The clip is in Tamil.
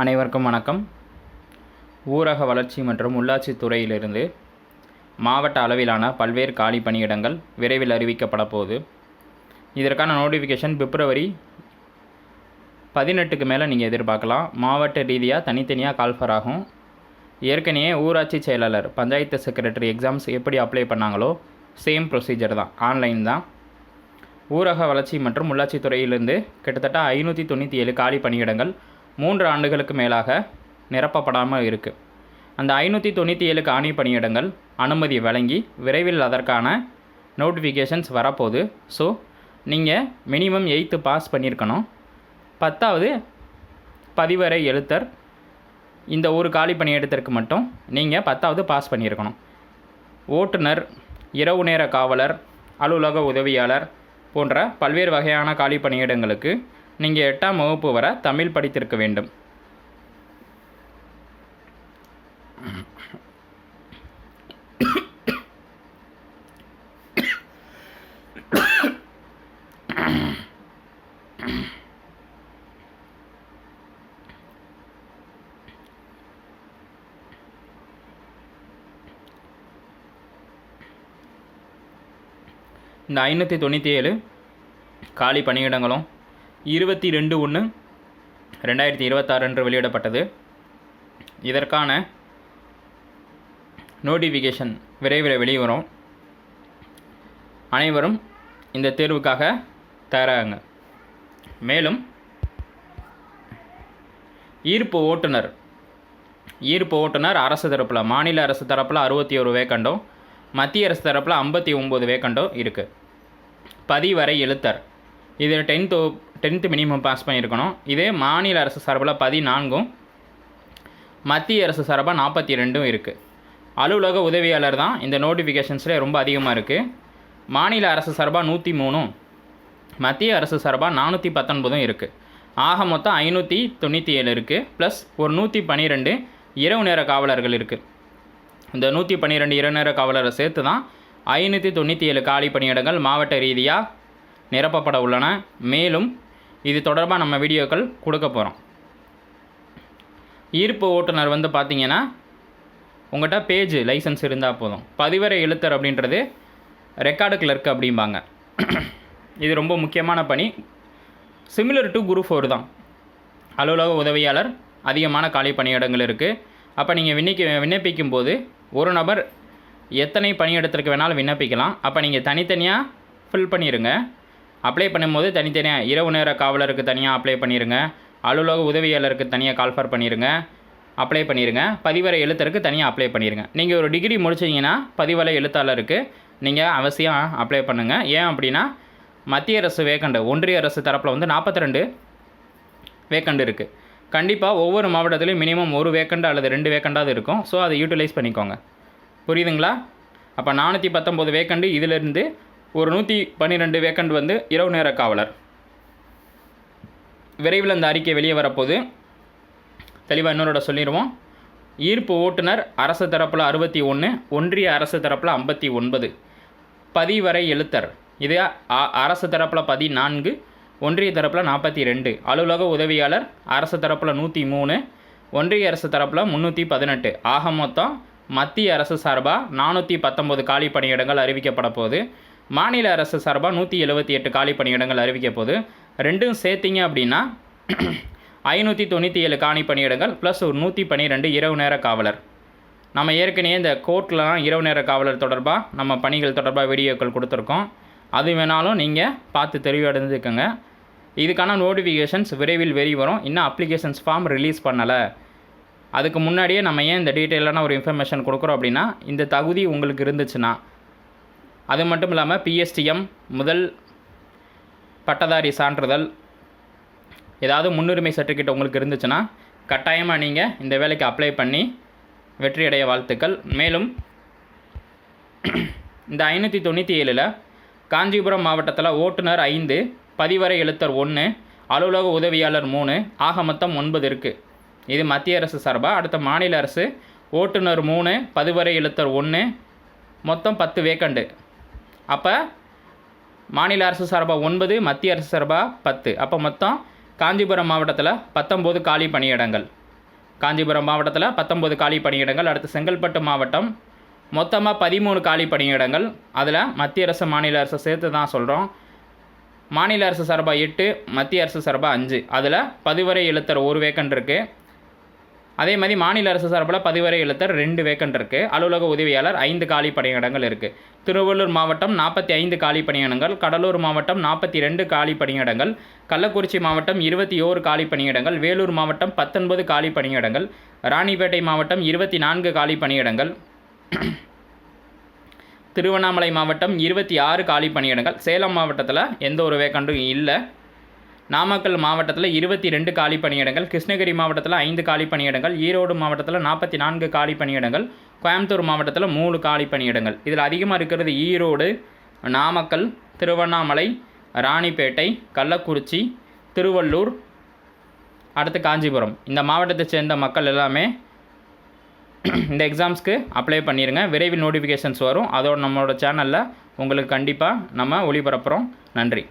அனைவருக்கும் வணக்கம். ஊரக வளர்ச்சி மற்றும் உள்ளாட்சி துறையிலிருந்து மாவட்ட அளவிலான பல்வேறு காலி பணியிடங்கள் விரைவில் அறிவிக்கப்பட போகுது. இதற்கான நோட்டிஃபிகேஷன் பிப்ரவரி பதினெட்டுக்கு மேலே நீங்கள் எதிர்பார்க்கலாம். மாவட்ட ரீதியாக தனித்தனியாக கால்ஃபர் ஆகும். ஏற்கனவே ஊராட்சி செயலாளர் பஞ்சாயத்து செக்ரட்டரி எக்ஸாம்ஸ் எப்படி அப்ளை பண்ணாங்களோ சேம் ப்ரொசீஜர் தான் ஆன்லைன் தான். ஊரக வளர்ச்சி மற்றும் உள்ளாட்சித்துறையிலிருந்து கிட்டத்தட்ட ஐநூற்றி தொண்ணூற்றி ஏழு காலி பணியிடங்கள் மூன்று ஆண்டுகளுக்கு மேலாக நிரப்பப்படாமல் இருக்குது அந்த ஐநூற்றி தொண்ணூற்றி ஏழு காணி பணியிடங்கள் அனுமதி வழங்கி விரைவில் அதற்கான நோட்டிஃபிகேஷன்ஸ் வரப்போகுது. ஸோ நீங்கள் மினிமம் எயித்து பாஸ் பண்ணியிருக்கணும் பத்தாவது பதிவரை எழுத்தர் இந்த ஒரு காலி பணியிடத்திற்கு மட்டும் நீங்கள் பத்தாவது பாஸ் பண்ணியிருக்கணும் ஓட்டுநர் இரவு நேர காவலர் அலுவலக உதவியாளர் போன்ற பல்வேறு வகையான காலி பணியிடங்களுக்கு நீங்கள் எட்டாம் வகுப்பு வர தமிழ் படித்திருக்க வேண்டும். இந்த ஐநூற்றி தொண்ணூற்றி ஏழு காலி பணியிடங்களும் இருபத்தி ரெண்டு ஒன்று ரெண்டாயிரத்தி இருபத்தாறு அன்று வெளியிடப்பட்டது. இதற்கான நோட்டிஃபிகேஷன் விரைவில் வெளிவரும். அனைவரும் இந்த தேர்வுக்காக தயாராகுங்க. மேலும் ஈர்ப்பு ஓட்டுநர் ஈர்ப்பு ஓட்டுநர் அரசு தரப்பில் மாநில அரசு தரப்பில் அறுபத்தி ஒரு வேக்கண்டும் மத்திய அரசு தரப்பில் ஐம்பத்தி ஒம்பது வேக்கண்டும் இருக்குது பதிவரை எழுத்தர் இது டென்த்து டென்த்து மினிமம் பாஸ் பண்ணியிருக்கணும். இதே மாநில அரசு சார்பில் பதினான்கும் மத்திய அரசு சார்பாக நாற்பத்தி ரெண்டும் இருக்குது அலுவலக உதவியாளர் தான் இந்த நோட்டிஃபிகேஷன்ஸில் ரொம்ப அதிகமாக இருக்குது மாநில அரசு சார்பாக நூற்றி மூணும் மத்திய அரசு சார்பாக நானூற்றி பத்தொன்பதும் இருக்குது ஆக மொத்தம் ஐநூற்றி தொண்ணூற்றி ஏழு இருக்குது ப்ளஸ் ஒரு நூற்றி பன்னிரெண்டு இரவு நேர காவலர்கள் இருக்குது இந்த நூற்றி பன்னிரெண்டு இரவு நேர காவலரை சேர்த்து தான் ஐநூற்றி தொண்ணூற்றி ஏழு காலி பணியிடங்கள் மாவட்ட ரீதியாக நிரப்பப்பட உள்ளன. மேலும் இது தொடர்பாக நம்ம வீடியோக்கள் கொடுக்க போகிறோம் ஈர்ப்பு ஓட்டுநர் வந்து பார்த்தீங்கன்னா உங்கள்கிட்ட பேஜ் லைசன்ஸ் இருந்தால் போதும். பதிவரை எழுத்தர் அப்படின்றது ரெக்கார்டு கிளர்க் அப்படிம்பாங்க. இது ரொம்ப முக்கியமான பணி. சிமிலர் டு குரு ஃபோர் தான். அலுவலக உதவியாளர் அதிகமான காலி பணியிடங்கள் இருக்குது அப்போ நீங்கள் விண்ணப்பி விண்ணப்பிக்கும் போது ஒரு நபர் எத்தனை பணியிடத்திற்கு வேணாலும் விண்ணப்பிக்கலாம். அப்போ நீங்கள் தனித்தனியாக ஃபில் பண்ணிடுங்க அப்ளை பண்ணும்போது தனித்தனியாக இரவு நேர காவலருக்கு தனியாக அப்ளை பண்ணிடுங்க அலுவலக உதவியாளருக்கு தனியாக கால்ஃபர் பண்ணிடுங்க அப்ளை பண்ணிடுங்க பதிவரை எழுத்தருக்கு தனியாக அப்ளை பண்ணிடுங்க நீங்கள் ஒரு டிகிரி முடிச்சிங்கன்னா பதிவரை எழுத்தாளருக்கு நீங்கள் அவசியம் அப்ளை பண்ணுங்கள் ஏன் அப்படின்னா மத்திய அரசு வேக்கண்டு ஒன்றிய அரசு தரப்பில் வந்து நாற்பத்தி ரெண்டு வேக்கண்ட் இருக்குது கண்டிப்பாக ஒவ்வொரு மாவட்டத்திலையும் மினிமம் ஒரு வேக்கண்ட் அல்லது ரெண்டு வேக்கண்டாவது இருக்கும். ஸோ அதை யூட்டிலைஸ் பண்ணிக்கோங்க. புரியுதுங்களா? அப்போ நானூற்றி பத்தொம்போது வேக்கண்டு இதிலிருந்து ஒரு நூற்றி பன்னிரெண்டு வேக்கண்ட் வந்து இரவு நேர காவலர். விரைவில் அந்த அறிக்கை வெளியே வரப்போகுது. தெளிவாக இன்னொரு சொல்லிடுவோம். ஈர்ப்பு ஓட்டுநர் அரசு தரப்பில் அறுபத்தி ஒன்று ஒன்றிய அரசு தரப்பில் ஐம்பத்தி ஒன்பது. பதிவரை எழுத்தர். இது அ- அரசு தரப்பில் பதினான்கு ஒன்றிய தரப்பில் நாற்பத்தி ரெண்டு. அலுவலக உதவியாளர் அரசு தரப்பில் நூற்றி மூணு ஒன்றிய அரசு தரப்பில் முந்நூற்றி பதினெட்டு. ஆக மொத்தம் மத்திய அரசு சார்பாக நானூற்றி பத்தொம்போது காலி பணியிடங்கள் அறிவிக்கப்பட போகுது மாநில அரசு சார்பாக நூற்றி எழுபத்தி எட்டு காலி பணியிடங்கள் அறிவிக்க போகுது ரெண்டும் சேர்த்திங்க அப்படின்னா ஐநூற்றி தொண்ணூற்றி ஏழு காணி பணியிடங்கள் ப்ளஸ் ஒரு நூற்றி பன்னிரெண்டு இரவு நேர காவலர். நம்ம ஏற்கனவே இந்த கோர்ட்லலாம் இரவு நேர காவலர் தொடர்பாக நம்ம பணிகள் தொடர்பாக வீடியோக்கள் கொடுத்துருக்கோம். அது வேணாலும் நீங்கள் பார்த்து தெளிவடைந்துக்கோங்க இதுக்கான நோட்டிஃபிகேஷன்ஸ் விரைவில் வெளி வரும். இன்னும் அப்ளிகேஷன்ஸ் ஃபார்ம் ரிலீஸ் பண்ணலை. அதுக்கு முன்னாடியே நம்ம ஏன் இந்த டீட்டெயிலான ஒரு இன்ஃபர்மேஷன் கொடுக்குறோம் அப்படின்னா இந்த தகுதி உங்களுக்கு இருந்துச்சுன்னா அது மட்டும் இல்லாமல் பிஎஸ்டிஎம் முதல் பட்டதாரி சான்றிதழ் ஏதாவது முன்னுரிமை சர்டிஃபிகேட் உங்களுக்கு இருந்துச்சுன்னா கட்டாயமாக நீங்கள் இந்த வேலைக்கு அப்ளை பண்ணி வெற்றியடைய வாழ்த்துக்கள். மேலும் இந்த ஐநூற்றி தொண்ணூற்றி ஏழில் காஞ்சிபுரம் மாவட்டத்தில் ஓட்டுநர் ஐந்து பதிவரை எழுத்தர் ஒன்று அலுவலக உதவியாளர் மூணு ஆக மொத்தம் ஒன்பது இருக்குது இது மத்திய அரசு சார்பாக அடுத்த மாநில அரசு ஓட்டுநர் மூணு பதிவரை எழுத்தர் ஒன்று மொத்தம் பத்து வேக்கண்டு அப்போ மாநில அரசு சார்பாக ஒன்பது மத்திய அரசு சார்பாக பத்து. அப்போ மொத்தம் காஞ்சிபுரம் மாவட்டத்தில் பத்தொம்போது காலி பணியிடங்கள். காஞ்சிபுரம் மாவட்டத்தில் பத்தொம்போது காலி பணியிடங்கள் அடுத்து செங்கல்பட்டு மாவட்டம் மொத்தமாக பதிமூணு காலி பணியிடங்கள். அதில் மத்திய அரசு மாநில அரசு சேர்த்து தான் சொல்கிறோம் மாநில அரசு சார்பாக எட்டு மத்திய அரசு சார்பாக அஞ்சு. அதில் பதிவரை எழுத்தர் ஒரு வேக்கன் இருக்குது அதே மாதிரி மாநில அரசு சார்பில் பதிவரை எழுத்தர் ரெண்டு வேக்கண்ட் இருக்குது அலுவலக உதவியாளர் ஐந்து காலி பணியிடங்கள் இருக்குது திருவள்ளூர் மாவட்டம் நாற்பத்தி ஐந்து காலி பணியிடங்கள் கடலூர் மாவட்டம் நாற்பத்தி ரெண்டு காலி பணியிடங்கள் கள்ளக்குறிச்சி மாவட்டம் இருபத்தி ஓரு காலி பணியிடங்கள் வேலூர் மாவட்டம் பத்தொன்பது காலி பணியிடங்கள் ராணிப்பேட்டை மாவட்டம் இருபத்தி நான்கு காலி பணியிடங்கள் திருவண்ணாமலை மாவட்டம் இருபத்தி ஆறு காலி பணியிடங்கள் சேலம் மாவட்டத்தில் எந்த ஒரு வேக்கண்டும் இல்லை. நாமக்கல் மாவட்டத்தில் இருபத்தி ரெண்டு காலி பணியிடங்கள் கிருஷ்ணகிரி மாவட்டத்தில் ஐந்து காலி பணியிடங்கள் ஈரோடு மாவட்டத்தில் நாற்பத்தி நான்கு காலி பணியிடங்கள் கோயம்புத்தூர் மாவட்டத்தில் மூணு காலி பணியிடங்கள். இதில் அதிகமாக இருக்கிறது ஈரோடு நாமக்கல் திருவண்ணாமலை ராணிப்பேட்டை கள்ளக்குறிச்சி திருவள்ளூர் அடுத்து காஞ்சிபுரம். இந்த மாவட்டத்தை சேர்ந்த மக்கள் எல்லாமே இந்த எக்ஸாம்ஸ்க்கு அப்ளை பண்ணிடுங்க விரைவில் நோட்டிஃபிகேஷன்ஸ் வரும். அதோட நம்மளோட சேனலில் உங்களுக்கு கண்டிப்பாக நம்ம ஒளிபரப்புகிறோம் நன்றி.